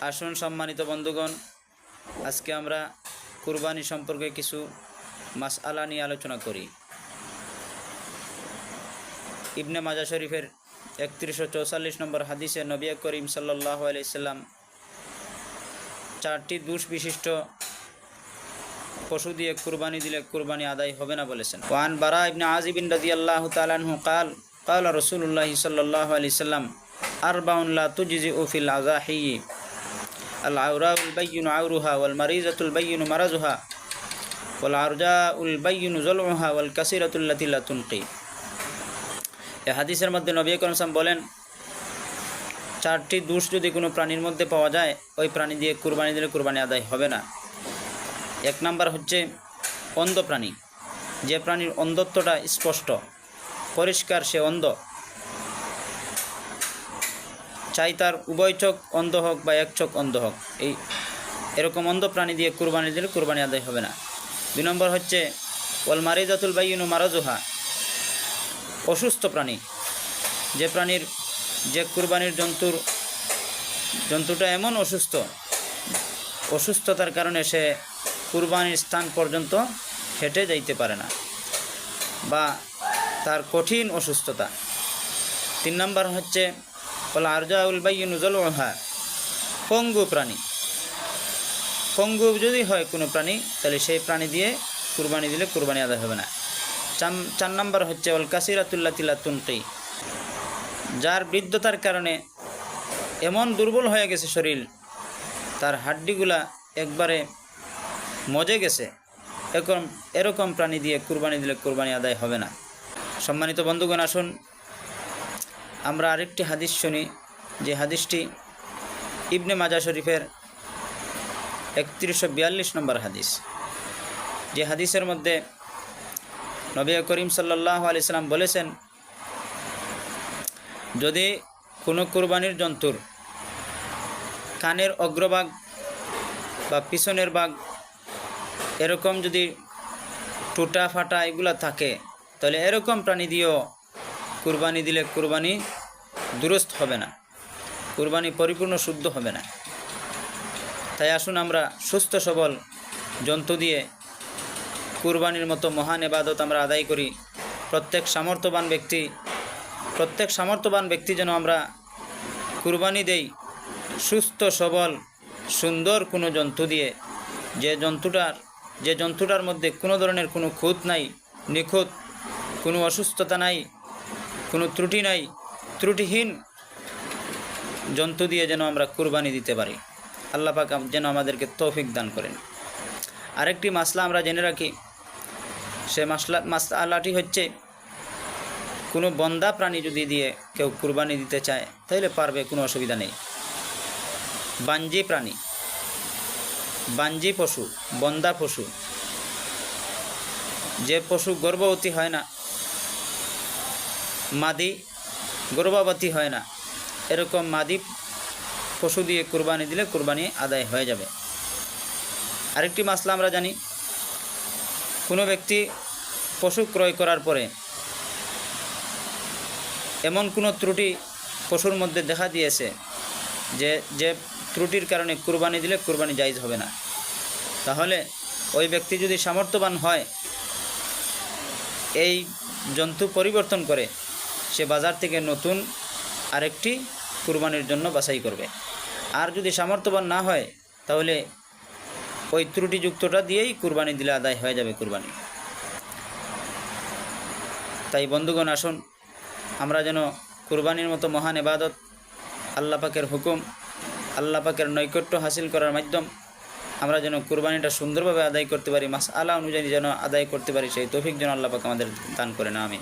আসুন সম্মানিত বন্ধুগণ, আজকে আমরা কুরবানি সম্পর্কে কিছু মাসআলা নিয়ে আলোচনা করি। ইবনে মাজা শরীফের একত্রিশশো চৌচল্লিশ নম্বর হাদিসে নবী করিম সাল্লাহ আলাইসাল্লাম চারটি দোষ বিশিষ্ট পশু দিয়ে কুরবানি দিলে কুরবানি আদায় হবে না বলেছেন। ওয়ান বারা ইবনে আজিবিন রাজি আল্লাহ তালানহু কাল কাল রসুল্লাহ সাল্লাহ আলি সাল্লাম, আরবাউন লা তুজিজি উফিল আজাহি العوراء البين عورها والمريضة البين مرضها والعرجاء البين ضلعها والكسيرة التي لا تنقي এ হাদিসের মধ্যে নবী করিম সাল্লাম বলেন চারটি দোষ যদি কোনো প্রাণীর মধ্যে পাওয়া যায় ওই প্রাণী দিয়ে কুরবানি দিলে কুরবানি আদায় হবে না এক নাম্বার হচ্ছে অন্ধ প্রাণী যে প্রাণীর অন্ধত্বটা স্পষ্ট পরিষ্কার সে অন্ধ চাই তার উভয় চোখ অন্ধ হোক বা এক চোখ অন্ধ হোক। এই এরকম অন্ধ প্রাণী দিয়ে কুরবানি দিলে কুরবানি আদায় হবে না। দুই নম্বর হচ্ছে, ওয়াল মারিজাতুল বাইনু মারাজুহা। অসুস্থ প্রাণী। যে প্রাণীর, যে কুরবানির জন্তুর, জন্তুটা এমন অসুস্থ, অসুস্থতার কারণে সে কুরবানির স্থান পর্যন্ত হেঁটে যাইতে পারে না বা তার কঠিন অসুস্থতা। তিন নম্বর হচ্ছে বলা আরজাউল বাইন জলহা পঙ্গু প্রাণী। পঙ্গু যদি হয় কোনো প্রাণী, তাহলে সেই প্রাণী দিয়ে কুরবানি দিলে কুরবানি আদায় হবে না। চার নম্বর হচ্ছে অল কাসিরাতুল্লা তিলা তুনকি। যার বৃদ্ধতার কারণে এমন দুর্বল হয়ে গেছে শরীর, তার হাড্ডিগুলা একবারে মজে গেছে, এরকম এরকম প্রাণী দিয়ে কুরবানি দিলে কুরবানি আদায় হবে না। সম্মানিত বন্ধুগণ, আসুন আমরা আরেকটি হাদিস শুনি, যে হাদিসটি ইবনে মাজা শরীফের একত্রিশশো বিয়াল্লিশ নম্বর হাদিস। যে হাদিসের মধ্যে নবী করিম সাল্লাহ আলি সাল্লাম বলেছেন, যদি কোনো কুরবানির জন্তুর কানের অগ্রভাগ বা পিছনের ভাগ এরকম যদি টুটা ফাটা এগুলা থাকে, তাহলে এরকম প্রাণী দিয়েও কুরবানি দিলে কুরবানি দুরস্ত হবে না। কুরবানি পরিপূর্ণ শুদ্ধ হবে না। তাই আসুন আমরা সুস্থ সবল জন্তু দিয়ে কুরবানির মতো মহান এবাদত আমরা আদায় করি। প্রত্যেক সামর্থ্যবান ব্যক্তি, প্রত্যেক সামর্থ্যবান ব্যক্তি যেন আমরা কুরবানি দেই সুস্থ, সবল, সুন্দর কোনো জন্তু দিয়ে। যে জন্তুটার যে জন্তুটার মধ্যে কোনো ধরনের কোনো খুঁত নাই, নিখুঁত কোনো অসুস্থতা নাই কোনো ত্রুটি নাই, ত্রুটিহীন জন্তু দিয়ে যেন আমরা কুরবানি দিতে পারি। আল্লাহ পাক যেন আমাদেরকে তৌফিক দান করেন। আরেকটি মাসলা আমরা জেনে রাখি, সে মাসলা মাসলাটি হচ্ছে, কোনো বন্দা প্রাণী যদি দিয়ে কেউ কুরবানি দিতে চায় তাহলে পারবে, কোনো অসুবিধা নেই। বাঞ্জি প্রাণী বাঞ্জি পশু, বন্দা পশু, যে পশু গর্ভবতী হয় না মাদি গর্ভবতী হয় না। এরকম মাদি পশু দিয়ে কুরবানি দিলে কুরবানি আদায় হয়ে যাবে। আরেকটি মাসলা আমরা জানি, কোনো ব্যক্তি পশু ক্রয় করার পরে এমন কোনো ত্রুটি পশুর মধ্যে দেখা দিয়েছে যে যে ত্রুটির কারণে কুরবানি দিলে কুরবানি জায়জ হবে না। তাহলে ওই ব্যক্তি যদি সামর্থ্যবান হয়, এই জন্তু পরিবর্তন করে সে বাজার থেকে নতুন আরেকটি কুরবানির জন্য বাছাই করবে। আর যদি সামর্থ্যবান না হয়, তাহলে ওই ত্রুটিযুক্তটা দিয়েই কুরবানি দিলে আদায় হয়ে যাবে কুরবানি। তাই বন্ধুগণ, আসুন, আমরা যেন কুরবানির মতো মহান এবাদত আল্লাহ পাকের হুকুম, আল্লাহ পাকের নৈকট্য হাসিল করার মাধ্যম আমরা যেন কুরবানিটা সুন্দরভাবে আদায় করতে পারি মাস আলা অনুযায়ী যেন আদায় করতে পারি, সেই তৌফিক যেন আল্লাহ পাক আমাদের দান করে না আমি